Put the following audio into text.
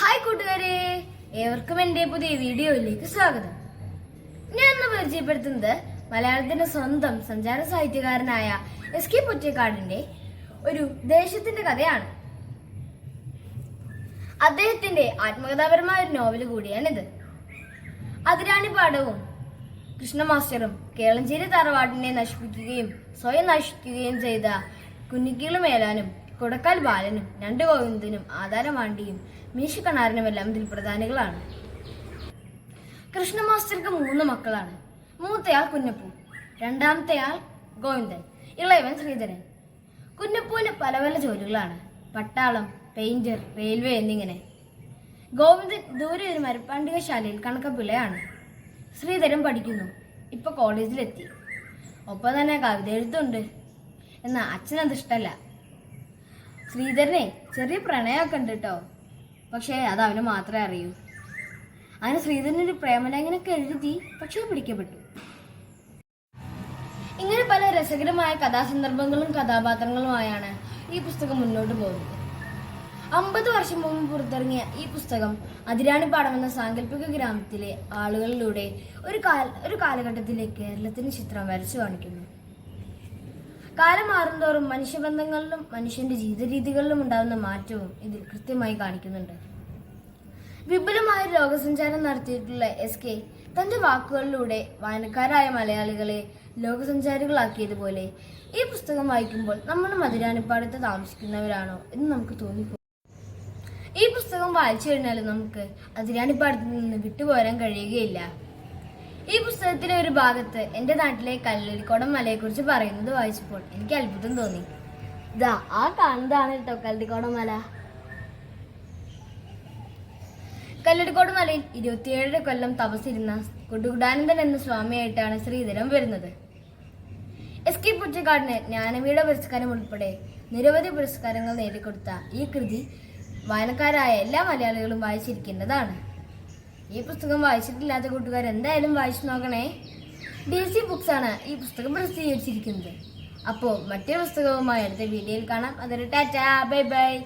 Hi കൂട്ടുകാരെ ഏവർക്കും എന്റെ പുതിയ വീഡിയോയിലേക്ക് സ്വാഗതം. ഞാൻ ഇന്ന് പരിചയപ്പെടുത്തുന്നത് മലയാളത്തിന്റെ സ്വന്തം സഞ്ചാര സാഹിത്യകാരനായ എസ് കെ പൊറ്റേക്കാടിന്റെ ഒരു ദേശത്തിന്റെ കഥയാണ്. അദ്ദേഹത്തിന്റെ ആത്മകഥാപരമായ ഒരു നോവൽ കൂടിയാണിത്. അതിരാണി പാടവും കൃഷ്ണ മാസ്റ്ററും കേളഞ്ചേരി തറവാടിനെ നശിപ്പിക്കുകയും സ്വയം നശിക്കുകയും ചെയ്ത കുഞ്ഞിക്കീൾ മേലാനും കൊടക്കാൽ ബാലനും രണ്ട് ഗോവിന്ദനും ആധാരമാണ്ടിയും മീശക്കണാരനുമെല്ലാം ഇതിൽ പ്രധാനികളാണ്. കൃഷ്ണമാസ്റ്റർക്ക് മൂന്ന് മക്കളാണ്. മൂത്തയാൾ കുഞ്ഞപ്പൂ രണ്ടാമത്തെയാൾ ഗോവിന്ദൻ ഇളയവൻ ശ്രീധരൻ. കുഞ്ഞപ്പൂവിന് പല പല ജോലികളാണ്. പട്ടാളം പെയിന്റർ റെയിൽവേ എന്നിങ്ങനെ. ഗോവിന്ദൻ ദൂരെ ഒരു മരപ്പാണ്ടികശാലയിൽ കണക്കപ്പിള്ളയാണ്. ശ്രീധരൻ പഠിക്കുന്നു. ഇപ്പൊ കോളേജിലെത്തി. ഒപ്പം തന്നെ കവിത എഴുത്തുണ്ട് എന്നാൽ അച്ഛനത് ഇഷ്ടല്ല. ശ്രീധരനെ ചെറിയ പ്രണയമൊക്കെ ഉണ്ട് കേട്ടോ പക്ഷേ അത് അവന് മാത്രമേ അറിയൂ. അങ്ങനെ ശ്രീധരനൊരു പ്രേമലേഖനൊക്കെ എഴുതി പക്ഷേ പിടിക്കപ്പെട്ടു. ഇങ്ങനെ പല രസകരമായ കഥാസന്ദർഭങ്ങളും കഥാപാത്രങ്ങളുമായാണ് ഈ പുസ്തകം മുന്നോട്ട് പോകുന്നത്. അമ്പത് വർഷം മുമ്പ് പുറത്തിറങ്ങിയ ഈ പുസ്തകം അതിരാണിപ്പാടം എന്ന സാങ്കല്പിക ഗ്രാമത്തിലെ ആളുകളിലൂടെ ഒരു കാല ഒരു കാലഘട്ടത്തിലെ കേരളത്തിന് ചിത്രം വരച്ചു കാണിക്കുന്നു. കാലം മാറുന്തോറും മനുഷ്യബന്ധങ്ങളിലും മനുഷ്യന്റെ ജീവിതരീതികളിലും ഉണ്ടാകുന്ന മാറ്റവും ഇതിൽ കൃത്യമായി കാണിക്കുന്നുണ്ട്. വിപുലമായ ലോകസഞ്ചാരം നടത്തിയിട്ടുള്ള എസ് കെ തന്റെ വാക്കുകളിലൂടെ വായനക്കാരായ മലയാളികളെ ലോകസഞ്ചാരികളാക്കിയതുപോലെ ഈ പുസ്തകം വായിക്കുമ്പോൾ നമ്മൾ മധുരാനിപ്പാടത്ത് താമസിക്കുന്നവരാണോ എന്ന് നമുക്ക് തോന്നിപ്പോ ഈ പുസ്തകം വായിച്ചു കഴിഞ്ഞാൽ നമുക്ക് അതിരാണിപ്പാടത്ത് നിന്ന് വിട്ടുപോരാൻ കഴിയുകയില്ല. ഈ പുസ്തകത്തിലെ ഒരു ഭാഗത്ത് എന്റെ നാട്ടിലെ കല്ലടിക്കോടം മലയെക്കുറിച്ച് പറയുന്നത് വായിച്ചപ്പോൾ എനിക്ക് അത്ഭുതം തോന്നി. ഇതാ ആ കാണുന്നതാണ് കേട്ടോ കല്ലടിക്കോടം മല. കല്ലടിക്കോട് മലയിൽ ഇരുപത്തിയേഴര കൊല്ലം തപസിരുന്ന കുടുകുടാനന്ദൻ എന്ന സ്വാമിയായിട്ടാണ് ശ്രീധരം വരുന്നത്. എസ് കെ പുറ്റക്കാടിന് ജ്ഞാനപീഠ പുരസ്കാരം ഉൾപ്പെടെ നിരവധി പുരസ്കാരങ്ങൾ നേടിക്കൊടുത്ത ഈ കൃതി വായനക്കാരായ എല്ലാ മലയാളികളും വായിച്ചിരിക്കേണ്ടതാണ്. ഈ പുസ്തകം വായിച്ചിട്ടില്ലാത്ത കൂട്ടുകാർ എന്തായാലും വായിച്ചു നോക്കണേ. ഡി സി ബുക്സ് ആണ് ഈ പുസ്തകം പ്രസിദ്ധീകരിച്ചിരിക്കുന്നത്. അപ്പോൾ മറ്റേ പുസ്തകവുമായി അടുത്ത വീഡിയോയിൽ കാണാം. അതൊരു ടാറ്റാ. Bye bye.